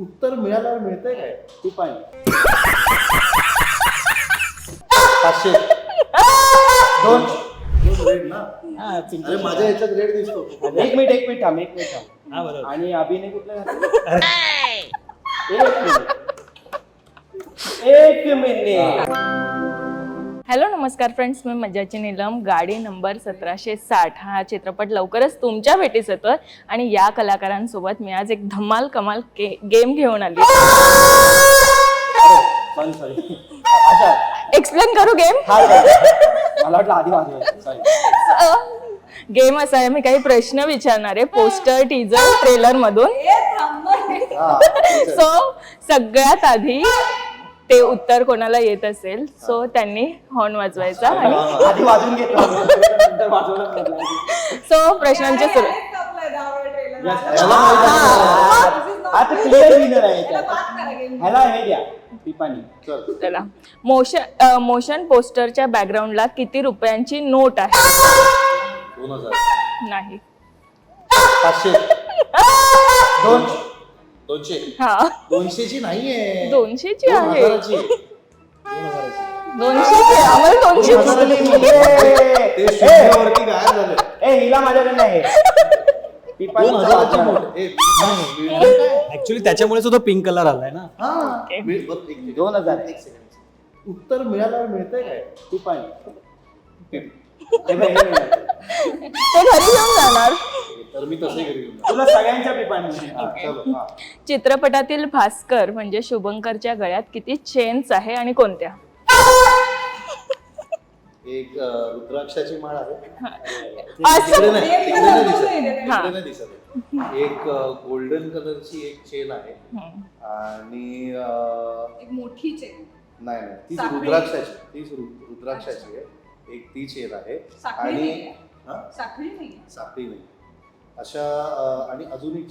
उत्तर मिळाल्यावर मिळतंय काय? ती पण पाचशे. दोन. दोन रेड ना? हा, माझ्या ह्याच्यात रेड दिसतो. एक मिनिट एक मिनिट थांब एक मिनिट थांब. हा बरोबर. आणि अभिनय कुठला घातला? एक मिनिट. एक मिनिट. हॅलो नमस्कार फ्रेंड्स मी मज्जाची नीलम. गाडी नंबर सतराशे साठ हा चित्रपट लवकरच तुमच्या भेटीस येतोय आणि या कलाकारांसोबत मी आज एक धमाल कमाल गेम घेऊन आली. सॉरी सॉरी अच्छा. एक्सप्लेन करू गेम हा sorry. मला वाटलं आधी माझं सॉरी गेम असा आहे मी काही प्रश्न विचारणार आहे. पोस्टर टीजर ट्रेलर मधून. हा सो सगळ्यात आधी ते उत्तर कोणाला येत असेल सो त्यांनी हॉर्न वाजवायचा आणि आधी वाजून घेतला नंतर वाजवलं म्हटलं. सो प्रश्नांची सुरू Yes. आता क्लिअर विनर आहे याच्यात. ह्याला हे द्या टिपाणी चल. चला. मोशन मोशन पोस्टरच्या बॅकग्राऊंडला किती रुपयांची नोट आहे? दोन हजार. नाही. पाचशे. दोन दोनशे. हा. दोनशेची नाहीये. दोनशेची दोन आहे. हजाराची. दोनशेची? आहे. आम्हाला दोनशेची ते शून्यावरती गायब झालं. ए हिला माझ्याकडे दोन हजाराची नोट ए? ऍक्च्युली त्याच्यामुळे तो पिंक कलर आलाय ना. हा. बघ, एक. दोन हजार. आहे. एक सेकंड उत्तर मिळाल्यावर मिळतंय काय? हे बघ, हे बघ. ते घरी घेऊन जाणार. मी तसे घरी घेऊन तुला सगळ्यांच्या. चित्रपटातील भास्कर म्हणजे शुभंकरच्या गळ्यात किती चेन्स आहे आणि कोणत्या? एक रुद्राक्षाची माळ आहे. दिसत. एक गोल्डन कलरची एक चेन आहे. आणि मोठी चेन. नाही नाही. तीच. रुद्राक्षाची तीच रुद्राक्षाची आहे. एक ती चेन आहे. साखळी आणि. हा? साखळी नाही साखळी नाही. अशा आणि अजून एक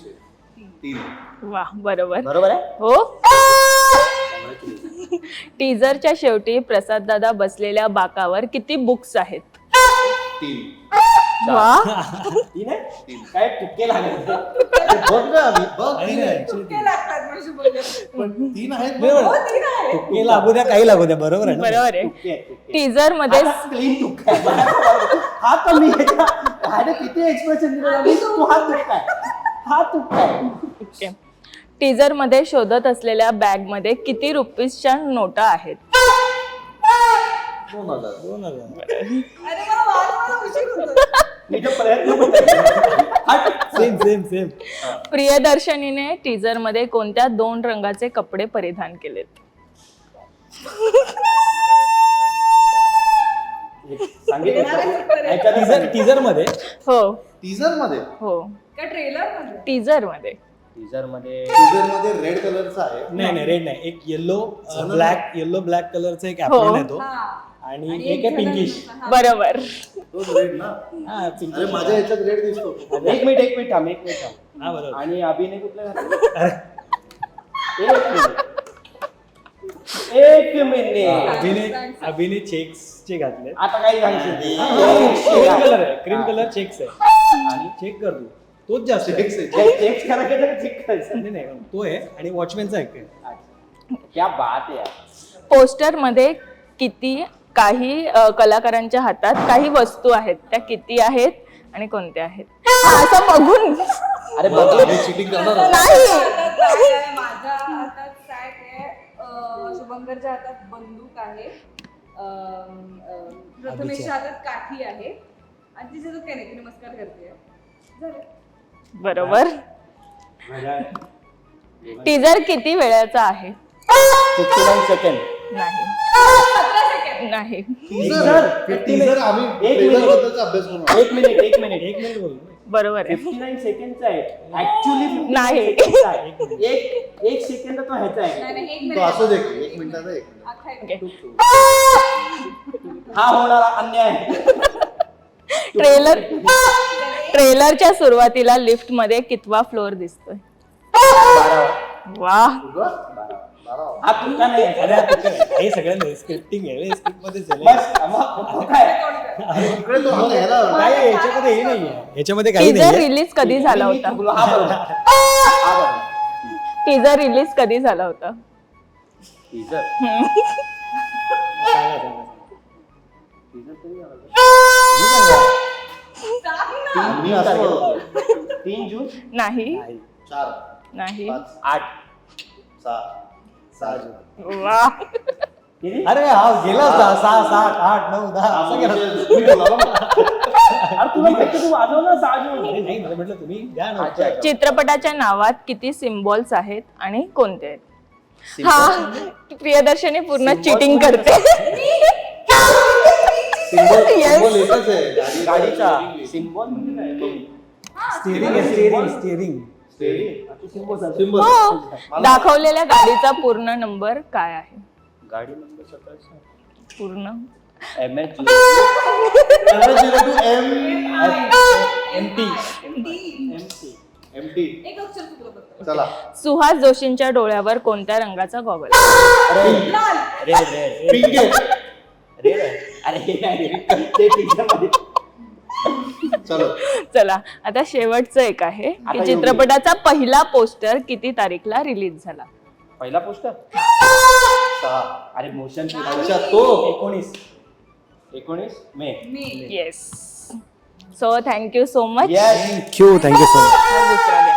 तीन. वा बरोबर. बरोबर आहे? हो. टीजरच्या शेवटी प्रसाद दादा बसलेल्या बाकावर किती बुक्स आहेत? तीन. वा. तीन आहे? तीन. काय टुक्के लागले? बघ ना आम्ही बघ. तीन आहे लागतात म्हणजे बोलले. पण तीन आहेत. बरोबर. हो, तीन आहे. तुक्के लागू द्या काही लागू द्या बरोबर आहे ना बरोबर आहे आहेत. टीजरमध्ये क्लीन टुक्का आहे. हा तर मी ह्याच्या काय किती एक्सप्रेशन दिलं मी तू हा तुक्का आहे हा तुक्का आहे टीजरमध्ये शोधत असलेल्या बॅगमध्ये किती रुपीजच्या नोटा आहेत दोन हजार दोन हजार. अरे मला वारंवार उशीर होतो. मी जो प्रयत्न टुक्का. सेम सेम सेम प्रियदर्शनीने टीजरमध्ये कोणत्या दोन रंगाचे कपडे परिधान केलेत? टीजर टीजरमध्ये हो टीजरमध्ये हो का ट्रेलरमध्ये टीजरमध्ये टीजरमध्ये टीजरमध्ये रेड कलरचा आहे. नाही नाही रेड नाही. एक येल्लो? ब्लॅक येल्लो ब्लॅक कलरचा एक. ऍप्रॉन आहे तो. हा. आणि आणि एक आहे पिंकिश. बरोबर. दोन रेड ना? हा अरे माझ्या ह्याच्यात रेड दिसतो. एक मिनिट एक मिनिट थांब एक मिनिट थांब. हा बरोबर. आणि अभिनय कुठला घातला? एक मिनिट. एक मिनिट. अभिनय अभिनय चेक्स चे घातले आता काही सांगशील क्रीम कलर आहे क्रीम कलर चेक्स आहे. आणि चेक कर तू. तोच जास्त आहे. Checks आहे. चेक करायचं तर चेक करायचं. नाही नाही तो आहे आणि वॉचमॅनचा एक आहे. अच्छा. क्या बात आहे. पोस्टरमध्ये किती काही कलाकारांच्या हातात काही वस्तू आहेत त्या किती आहेत आणि कोणत्या आहेत? हा, असं बघून. अरे बघ, चिटिंग करणार आहोत. नाही. माझ्या हातात सॅक आहे अं, शुभंकरच्या हातात बंदूक आहे. अं, अं, प्रथमेशच्या हातात काठी आहे. आणि तिचे जो काही नाही ती नमस्कार करते झालं. बरोबर. टीजर किती वेळाचा आहे? फिफ्टी नाईन सेकंड नाही. नाही. टीजर. टीजर. आम्ही एक. बद्दलचा अभ्यास करू एक मिनिट एक मिनिट एक मिनिट बोल. बरोबर आहे. फिफ्टी नाईन सेकंडचा आहे ऍक्च्युली नाही. एक एक सेकंद तो ह्याचा नाही आहे. नाही एक तो मिनिट. असू दे की, एक मिनिटाचा एक. मिनिट अख्खा एक ओके. मिनिट. हा होणारा अन्याय. ट्रेलर ट्रेलरच्या सुरुवातीला लिफ्टमध्ये कितवा फ्लोअर दिसतोय? वा हा तुका नाही? आहे. अरे हा. हे सगळं स्क्रिप्टिंग आहे स्क्रिप्ट मध्येच आहे बस मग तो काय इकडे तो घ्यायला काय आहे? याच्यामध्ये हे नाहीये. याच्यामध्ये काही टीजर नाही रिलीज कधी झाला मी होता. हा बरोबर. हा बरोबर. टीजर रिलीज कधी झाला होता? आला असं तीन जून? नाही. नाही. चार. नाही. पाच. आठ. सहा. वा. अरे हा गेला होता. सहा सात आठ नऊ दहा असं गेला होता. मी बोला मग. अरे तुला माहिती तू वाजव ना सहा जून नाही नाही, मला म्हटलं तुम्ही द्या ना. अच्छा, उत्तर. अच्छा. चित्रपटाच्या नावात किती सिम्बॉल्स आहेत आणि कोणते आहेत? हा प्रियदर्शनी पूर्ण चिटिंग म्हणजे करते. Symbol Yes. सिम्बॉल एकच आहे? गाडी- गाडीचा. गाडी- सिम्बॉल म्हणजे काय? स्टिअरिंग स्टिअरिंग स्टिअरिंग हो दाखवलेल्या गाडीचा पूर्ण नंबर काय आहे? गाडी नंबर सतराशे पूर्ण. एम एच एम टी चुकलं फक्त. चला. सुहास जोशींच्या डोळ्यावर कोणत्या रंगाचा गॉगल रेड रेड पिंक आहे. रेड अरे. ते मध्ये. चलो. चला आता शेवटचं एक आहे. की चित्रपटाचा पहिला पोस्टर किती तारीखला रिलीज झाला? पहिला पोस्टर? सहा अरे मोशन तो. एकोणीस. एकोणीस? May. Me. Yes so thank you so much. Thank you thank you so much